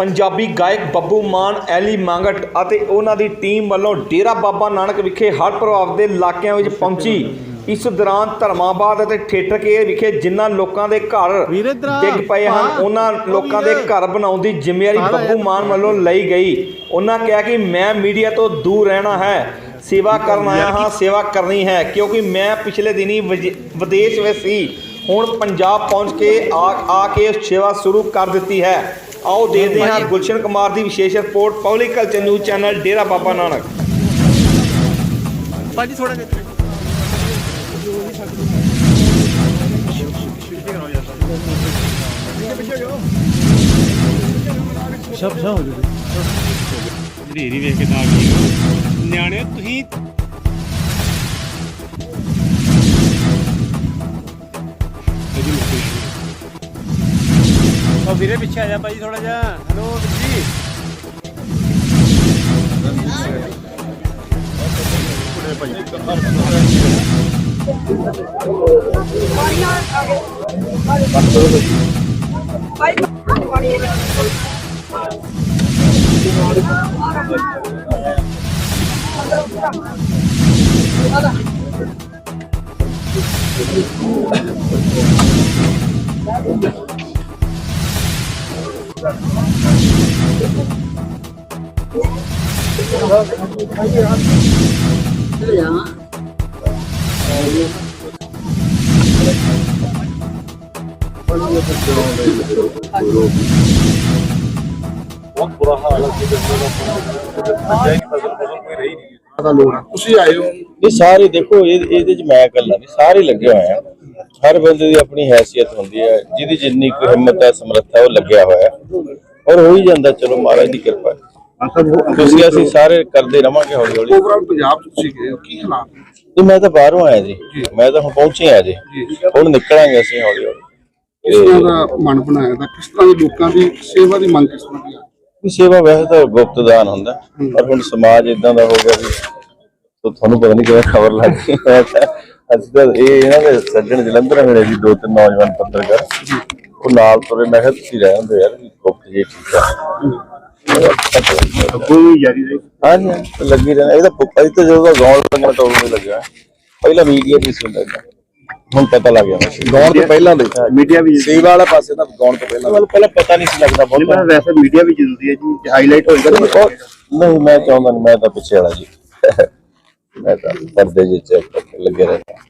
ਪੰਜਾਬੀ ਗਾਇਕ ਬੱਬੂ ਮਾਨ ਐਲੀ ਮੰਗਟ ਅਤੇ ਉਹਨਾਂ ਦੀ ਟੀਮ ਵੱਲੋਂ ਡੇਰਾ ਬਾਬਾ ਨਾਨਕ ਵਿਖੇ ਹੜ੍ਹ ਪ੍ਰਭਾਵਿਤ ਇਲਾਕਿਆਂ ਵਿੱਚ ਪਹੁੰਚੀ ਇਸ ਦੌਰਾਨ ਧਰਮਾਬਾਦ ਅਤੇ ਠੇਠਰਕੇ ਵਿਖੇ ਜਿਨ੍ਹਾਂ ਲੋਕਾਂ ਦੇ ਘਰ। ਡਿੱਗ ਪਏ ਹਨ। ਉਹਨਾਂ ਲੋਕਾਂ ਦੇ ਘਰ ਬਣਾਉਣ ਦੀ ਜ਼ਿੰਮੇਵਾਰੀ ਬੱਬੂ। ਮਾਨ ਵੱਲੋਂ ਲਈ ਗਈ ਉਹਨਾਂ ਕਿਹਾ ਕਿ ਮੈਂ ਮੀਡੀਆ ਤੋਂ ਦੂਰ ਰਹਿਣਾ ਹੈ ਸੇਵਾ ਕਰਨ ਆਇਆ ਹਾਂ ਸੇਵਾ ਕਰਨੀ ਹੈ ਕਿਉਂਕਿ ਮੈਂ ਪਿਛਲੇ ਦਿਨੀ ਵਿਦੇਸ਼ ਵਿੱਚ ਸੀ ਹੁਣ ਪੰਜਾਬ ਪਹੁੰਚ ਕੇ ਆ ਆ ਕੇ ਸੇਵਾ ਸ਼ੁਰੂ ਕਰ ਦਿੱਤੀ ਹੈ ਆਓ ਦੇਖਦੇ ਹਾਂ ਗੁਲਸ਼ਨ ਕੁਮਾਰ ਦੀ ਵਿਸ਼ੇਸ਼ report public culture news channel Dera Baba Nanak. ਭਾਜੀ ਥੋੜਾ ਜਿਹਾ ਸਭ ਸਭ ਹੋ ਜੂਗਾ ਧੀਰੀ ਵੇਖ ਕੇ ਤਾਂ ਗਈ ਨਿਆਣੇ ਤੁਸੀਂ ਵੀਰੇ ਪਿੱਛੇ ਆ ਜਾ ਭਾਜੀ ਥੋੜਾ ਜਿਹਾ। ਹੈਲੋ ਵੀਰ ਜੀ ਤੁਸੀਂ ਆਏ ਹੋ ਇਹ ਸਾਰੇ ਦੇਖੋ, ਇਹ ਇਹਦੇ ਚ ਮੈਂ ਇਕੱਲਾ ਨਹੀਂ, ਸਾਰੇ ਲੱਗੇ ਹੋਏ ਆ। ਹਰ ਬੰਦੇ ਦੀ ਆਪਣੀ ਹੈਸੀਅਤ ਹੁੰਦੀ ਹੈ ਜਿਹਦੀ ਜਿੰਨੀ ਕੁ ਹਿੰਮਤ ਹੈ ਸਮਰੱਥਾ ਉਹ ਲੱਗਿਆ ਹੋਇਆ ਹੈ। ਔਰ ਹੋ ਹੀ ਜਾਂਦਾ ਚਲੋ ਮਹਾਰਾਜ ਦੀ ਕਿਰਪਾ ਹੈ। ਤੁਸੀਂ ਅਸੀਂ ਸਾਰੇ ਕਰਦੇ ਰਵਾਂਗੇ ਹੌਲੀ ਹੌਲੀ ਓਵਰਆਲ ਪੰਜਾਬ 'ਚ ਤੁਸੀਂ ਗਏ ਹੋ ਕੀ ਹਾਲਾਤ ਨੇ? ਜੀ ਮੈਂ ਤਾਂ ਬਾਹਰੋਂ ਆਇਆ ਜੀ। ਮੈਂ ਤਾਂ ਹੁਣ ਪਹੁੰਚੇ ਆ ਜੀ। ਹੁਣ ਨਿਕਲਾਂਗੇ ਅਸੀਂ ਹੌਲੀ ਹੌਲੀ ਕਿਸ ਤਰ੍ਹਾਂ ਦਾ ਮਨ ਬਣਾਇਆ ਦਾ ਕਿਸ ਤਰ੍ਹਾਂ ਦੇ ਲੋਕਾਂ ਦੀ ਸੇਵਾ ਦੀ ਮੰਗ ਕਿਸ ਤਰ੍ਹਾਂ ਦੀ ਆ? ਸੇਵਾ ਵੈਸੇ ਤਾਂ ਗੁਪਤ ਦਾਨ ਹੁੰਦਾ ਪਰ ਹੁਣ ਸਮਾਜ ਇਦਾਂ ਦਾ ਹੋ ਗਿਆ ਵੀ ਤੋ ਤੁਹਾਨੂੰ ਪਤਾ ਨਹੀਂ ਕਿਵੇਂ ਖਬਰ ਲੱਗ ਗਈ ਮੈਂ ਤਾਂ- ਅਸੀਂ ਤਾਂ ਇਹ ਇਹਨਾਂ ਦੇ ਸੱਜਣ ਜਲੰਧਰ ਮਿਲੇ ਸੀ ਦੋ ਤਿੰਨ ਨੌਜਵਾਨ ਪੱਤਰਕਾਰ ਉਹ ਨਾਲ ਤੁਰੇ ਮੈਂ ਕਿਹਾ ਤੁਸੀਂ ਰਹਿ ਹੁੰਦੇ ਯਾਰ ਵੀ ਗੁਪਤ ਜੀ ਠੀਕ ਆ। ਕੋਈ ਜਾਰੀ ਰਹੀ ਹਾਂਜੀ, ਤਾਂ ਲੱਗੀ ਰਹਿਣਾ ਇਹ ਤਾਂ ਪੁੱਪਾ ਜੀ ਤਾਂ ਜਦੋਂ ਦਾ ਗਾਉਣ ਲੱਗਣਾ ਟੋਲ ਨਹੀਂ ਲੱਗਿਆ। ਪਹਿਲਾਂ ਮੀਡੀਆ ਦੀ ਸੀ। ਹੁਣ ਪਤਾ ਲੱਗ ਗਿਆ ਗਾਉਣ ਤੋਂ ਪਹਿਲਾਂ ਦੇ। ਮੀਡੀਆ ਵੀ ਸੇਵਾ ਵਾਲਾ ਪਾਸੇ ਤਾਂ ਗਾਉਣ ਤੋਂ ਪਹਿਲਾਂ। ਮੈਨੂੰ ਪਹਿਲਾਂ ਪਤਾ ਨਹੀਂ ਸੀ ਲੱਗਦਾ ਬਹੁਤ। ਵੈਸੇ ਮੀਡੀਆ ਵੀ ਜ਼ਰੂਰੀ ਹੈ ਜੀ। ਹਾਈਲਾਈਟ ਹੋਏਗਾ ਨਹੀਂ ਮੈਂ ਚਾਹੁੰਦਾ ਮੈਂ ਤਾਂ ਪਿੱਛੇ ਵਾਲਾ ਜੀ। ਮੈਂ ਤਾਂ ਪਰਦੇ ਜਿਹੇ ਚ ਲੱਗੇ ਰਹਿੰਦਾ।